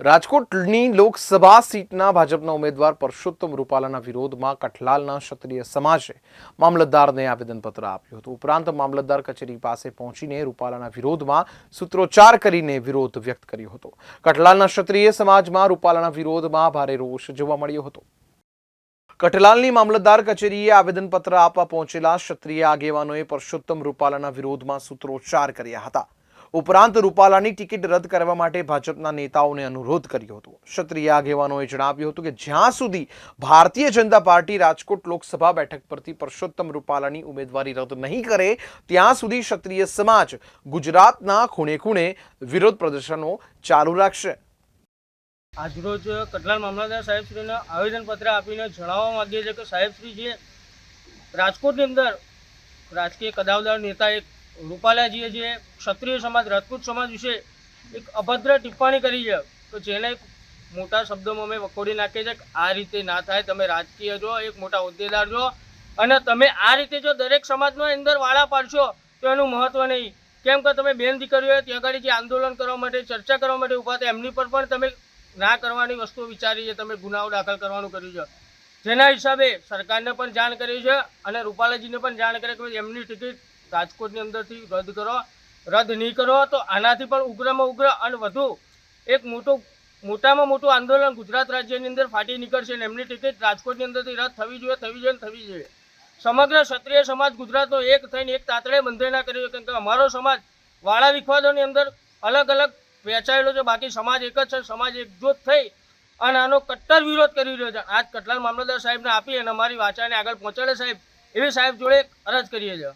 રાજકોટની લોકસભા સીટના ભાજપના ઉમેદવાર પરસોત્તમ રૂપાલાના વિરોધમાં કઠલાલના ક્ષત્રિય સમાજે મામલતદારને આવેદનપત્ર આપ્યું હતું. ઉપરાંત મામલતદાર કચેરી પાસે પહોંચીને રૂપાલાના વિરોધમાં સૂત્રોચ્ચાર કરીને વિરોધ વ્યક્ત કર્યો હતો. કઠલાલના ક્ષત્રિય સમાજમાં રૂપાલાના વિરોધમાં ભારે રોષ જોવા મળ્યો હતો. કઠલાલની મામલતદાર કચેરીએ આવેદનપત્ર આપવા પહોંચેલા ક્ષત્રિય આગેવાનોએ પરસોત્તમ રૂપાલાના વિરોધમાં સૂત્રોચ્ચાર કર્યા હતા. ઉપરાંત રૂપાલાની ટિકિટ રદ કરવા માટે ભાજપના નેતાઓને અનુરોધ કર્યો હતો. ક્ષત્રિય આગેવાનોએ જણાવ્યું હતું કે જ્યાં સુધી ભારતીય જનતા પાર્ટી રાજકોટ લોકસભા બેઠક પરથી પરસોત્તમ રૂપાલાની ઉમેદવારી રદ નહીં કરે, ત્યાં સુધી ક્ષત્રિય સમાજ ગુજરાતના ખૂણે ખૂણે વિરોધ પ્રદર્શનો ચાલુ રાખશે. આજરોજ કટલાલ મામલતદાર સાહેબશ્રીને આવેદનપત્ર આપીને જણાવવા માગીએ છીએ કે સાહેબશ્રી જે રાજકોટની અંદર રાજકીય કદાવદાર નેતા એક રૂપાલાજીએ જે ક્ષત્રિય સમાજ, રાજપૂત સમાજ વિશે એક અભદ્ર ટિપ્પણી કરી છે, તો જેને મોટા શબ્દોમાં અમે વખોડી નાખીએ છીએ આ રીતે ના થાય, તમે રાજકીય જો એક મોટા હોદ્દેદાર જો અને તમે આ રીતે જો દરેક સમાજનો અંદર વાળા પાડશો, તો એનું મહત્ત્વ નહીં. કેમ કે તમે બેન દીકરીઓએ ત્યાં આગળ જે આંદોલન કરવા માટે, ચર્ચા કરવા માટે ઊભા હતા, એમની પર પણ તમે ના કરવાની વસ્તુ વિચારી છે, તમે ગુનાઓ દાખલ કરવાનું કર્યું છે. જેના હિસાબે સરકારને પણ જાણ કરી છે, અને રૂપાલાજીને પણ જાણ કરી કે એમની ટિકિટ રાજકોટની અંદરથી રદ કરો. રદ નહીં કરો તો આનાથી પણ ઉગ્રમાં ઉગ્ર અને વધુ એક મોટું, મોટામાં મોટું આંદોલન ગુજરાત રાજ્યની અંદર ફાટી નીકળશે અને એમની ટિકિટ રાજકોટની અંદરથી રદ થવી જોઈએ થવી જોઈએ થવી જોઈએ. સમગ્ર ક્ષત્રિય સમાજ ગુજરાતનો એક થઈને એક તાતડે બંધાઈ કર્યો કેમ કે અમારો સમાજ વાળા વિખવાદોની અંદર અલગ અલગ વહેંચાયેલો છે. બાકી સમાજ એક જ છે. સમાજ એકજૂથ થઈ અને આનો કટ્ટર વિરોધ કરી રહ્યો છે. આજ કટલાલ મામલતદાર સાહેબને આપી અને અમારી વાચાને આગળ પહોંચાડે સાહેબ, એવી સાહેબ જોડે અરજ કરીએ છીએ.